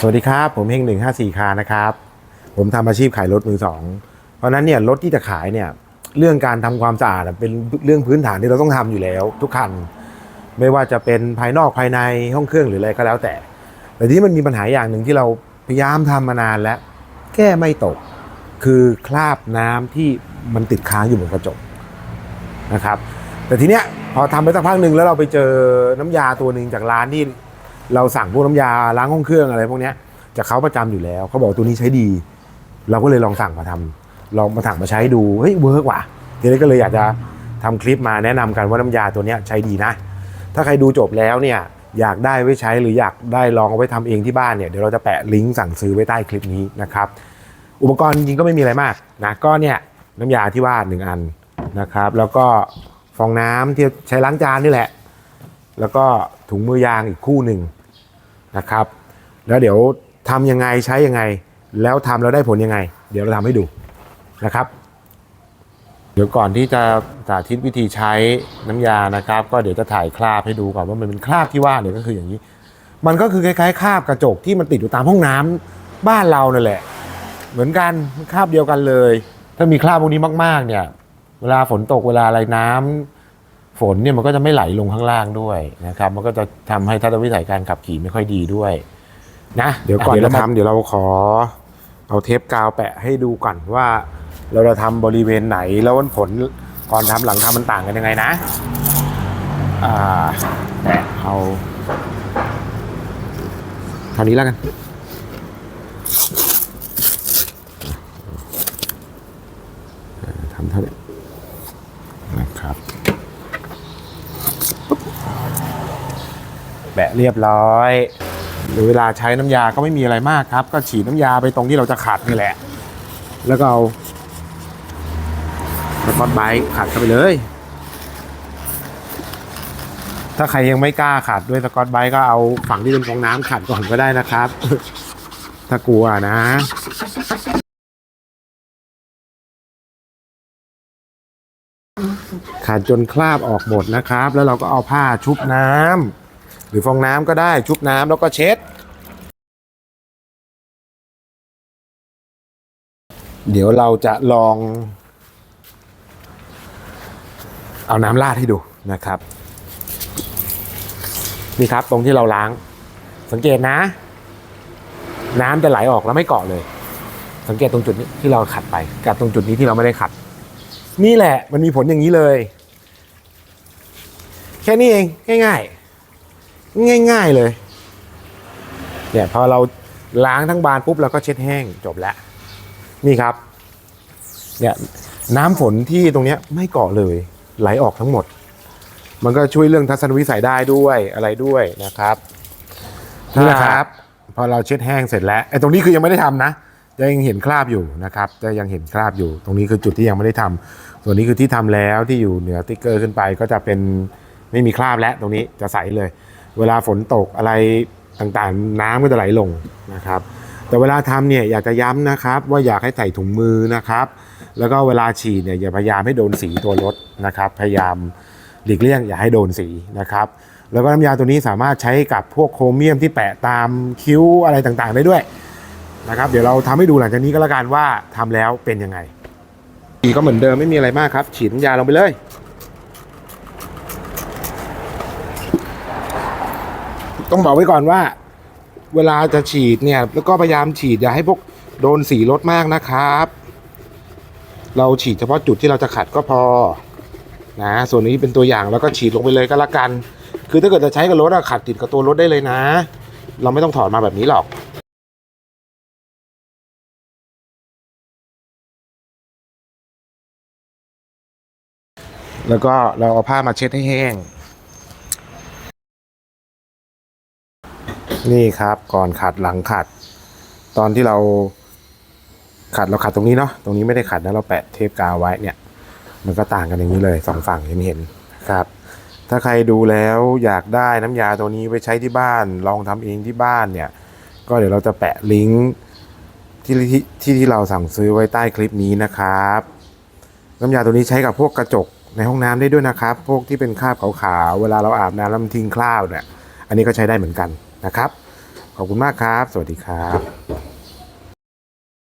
สวัสดีครับ ผมเฮงหนึ่งห้าสี่คานะครับ ผมทำอาชีพขายรถมือสองเพราะนั้นเนี่ยรถที่จะขายเนี่ยเรื่องการทำความสะอาดเป็นเรื่องพื้นฐานที่เราต้องทำอยู่แล้ว ทุกคัน ไม่ว่าจะเป็นภายนอกภายในห้องเครื่องหรืออะไรก็แล้วแต่ แต่ที่มันมีปัญหาอย่างหนึ่งที่เราพยายามทำมานานแล้วแก้ไม่ตก คือคราบน้ำที่มันติดค้างอยู่บนกระจกนะครับ แต่ทีเนี้ยพอทำไปสักพักหนึ่งแล้วเราไปเจอน้ำยาตัวหนึ่งจากร้านที่ เราสั่งพวกน้ำยาล้างห้องเครื่องอะไรพวกนี้จากเขาประจำอยู่แล้วเขาบอกตัวนี้ใช้ดี เราก็เลยลองสั่งมาทำลองมาสั่งมาใช้ดูเฮ้ยเวิร์กว่ะทีนี้ก็เลยอยากจะทำคลิปมาแนะนำกันว่าน้ำยาตัวนี้ใช้ดีนะ ถ้าใครดูจบแล้วเนี่ยอยากได้ไว้ใช้หรืออยากได้ลองเอาไว้ทำเองที่บ้านเนี่ยเดี๋ยวเราจะแปะลิงก์สั่งซื้อไว้ใต้คลิปนี้นะครับ อุปกรณ์จริงก็ไม่มีอะไรมากนะก็เนี่ยน้ำยาที่ว่าหนึ่งอันนะครับ แล้วก็ฟองน้ำที่ใช้ล้างจานนี่แหละ แล้วก็ถุงมือยางอีกคู่หนึ่ง นะครับ แล้วเดี๋ยวทำยังไงใช้ยังไง แล้วทำแล้วได้ผลยังไง เดี๋ยวเราทำให้ดูนะครับ เดี๋ยวก่อนที่จะสาธิตวิธีใช้น้ำยานะครับ ก็เดี๋ยวจะถ่ายคราบให้ดูก่อนว่ามันเป็นคราบที่ว่าเนี่ยก็คืออย่างนี้ มันก็คือคล้ายๆคราบกระจกที่มันติดอยู่ตามห้องน้ำบ้านเรานั่นแหละ เหมือนกันคราบเดียวกันเลย ถ้ามีคราบพวกนี้มากๆเนี่ย เวลาฝนตกเวลาอะไรน้ำ ฝนเนี่ยมันก็จะไม่ไหลลงข้างล่างด้วยนะครับ มันก็จะทำให้ทัศนวิสัยการขับขี่ไม่ค่อยดีด้วยนะเดี๋ยวก่อนจะทำเดี๋ยวเราขอ เอาเทปกาวแปะให้ดูก่อนว่า เราจะทำบริเวณไหนแล้วผลก่อนทำหลังทำมันต่างกันยังไงนะอ่าแปะเอาเท่านี้แล้วกันทำเท่านี้นะครับปุ๊บ แบะเรียบร้อยหรือเวลาใช้น้ำยาก็ไม่มีอะไรมากครับ ก็ฉีดน้ำยาไปตรงที่เราจะขัดนี่แหละ แล้วก็เอาสกอตไบรท์ขัดเข้าไปเลย ถ้าใครยังไม่กล้าขัดด้วยสกอตไบรท์ก็เอาฝั่งที่เป็นฟองน้ำขัดก่อนก็ได้นะครับ ถ้ากลัวนะขัดจนคราบออกหมดนะครับ แล้วเราก็เอาผ้าชุบน้ำ หรือฟองน้ำก็ได้ชุบน้ำแล้วก็เช็ด เดี๋ยวเราจะลอง เอาน้ำราดให้ดูนะครับนี่ครับตรงที่เราล้าง สังเกตนะ น้ำจะไหลออกแล้วไม่เกาะเลย สังเกตตรงจุดนี้ที่เราขัดไป กับตรงจุดนี้ที่เราไม่ได้ขัด นี่แหละมันมีผลอย่างนี้เลย แค่นี้เองง่าย ๆ ง่าย ๆเลย เนี่ยพอเราล้างทั้งบานปุ๊บเราก็เช็ดแห้งจบแล้ว นี่ครับ เนี่ยน้ำฝนที่ตรงเนี้ยไม่เกาะเลยไหลออกทั้งหมด มันก็ช่วยเรื่องทัศนวิสัยได้ด้วยอะไรด้วยนะครับนี่แหละครับ พอเราเช็ดแห้งเสร็จแล้วไอ้ตรงนี้คือยังไม่ได้ทำนะจะยังเห็นคราบอยู่นะครับจะยังเห็นคราบอยู่ ตรงนี้คือจุดที่ยังไม่ได้ทำส่วนนี้คือที่ทำแล้วที่อยู่เหนือติ๊กเกอร์ขึ้นไปก็จะเป็นไม่มีคราบแล้วตรงนี้จะใสเลย เวลาฝนตกอะไรต่างๆ น้ำก็จะไหลลงนะครับ แต่เวลาทำเนี่ยอยากจะย้ำนะครับว่าอยากให้ใส่ถุงมือนะครับ แล้วก็เวลาฉีดเนี่ยอย่าพยายามให้โดนสีตัวรถนะครับ พยายามหลีกเลี่ยงอย่าให้โดนสีนะครับ แล้วก็น้ำยาตัวนี้สามารถใช้กับพวกโครเมียมที่แปะตามคิ้วอะไรต่างๆ ได้ด้วยนะครับเดี๋ยวเราทำให้ดูหลังจากนี้ก็แล้วกันว่าทำแล้วเป็นยังไงฉีดก็เหมือนเดิมไม่มีอะไรมากครับฉีดน้ำยาลงไปเลย ต้องบอกไว้ก่อนว่า เวลาจะฉีดเนี่ย แล้วก็พยายามฉีดอย่าให้พวกโดนสีรถมากนะครับ เราฉีดเฉพาะจุดที่เราจะขัดก็พอ นะ ส่วนนี้เป็นตัวอย่างแล้วก็ฉีดลงไปเลยก็แล้วกัน คือถ้าเกิดจะใช้กับรถอะขัดติดกับตัวรถได้เลยนะ เราไม่ต้องถอดมาแบบนี้หรอกแล้วก็เราเอาผ้ามาเช็ดให้แห้ง นี่ครับก่อนขัดหลังขัด ตอนที่เราขัดเราขัดตรงนี้เนาะตรงนี้ไม่ได้ขัดนะเราแปะเทปกาวไว้เนี่ย มันก็ต่างกันอย่างนี้เลยสองฝั่งเห็นเห็นครับ ถ้าใครดูแล้วอยากได้น้ำยาตัวนี้ไปใช้ที่บ้าน ลองทำเองที่บ้านเนี่ย ก็เดี๋ยวเราจะแปะลิงก์ที่ที่ที่ที่เราสั่งซื้อไว้ใต้คลิปนี้นะครับ น้ำยาตัวนี้ใช้กับพวกกระจกในห้องน้ำได้ด้วยนะครับ พวกที่เป็นคราบขาวๆเวลาเราอาบน้ำแล้วมันทิ้งคราบเนี่ยอันนี้ก็ใช้ได้เหมือนกัน นะครับ ขอบคุณมากครับ สวัสดีครับ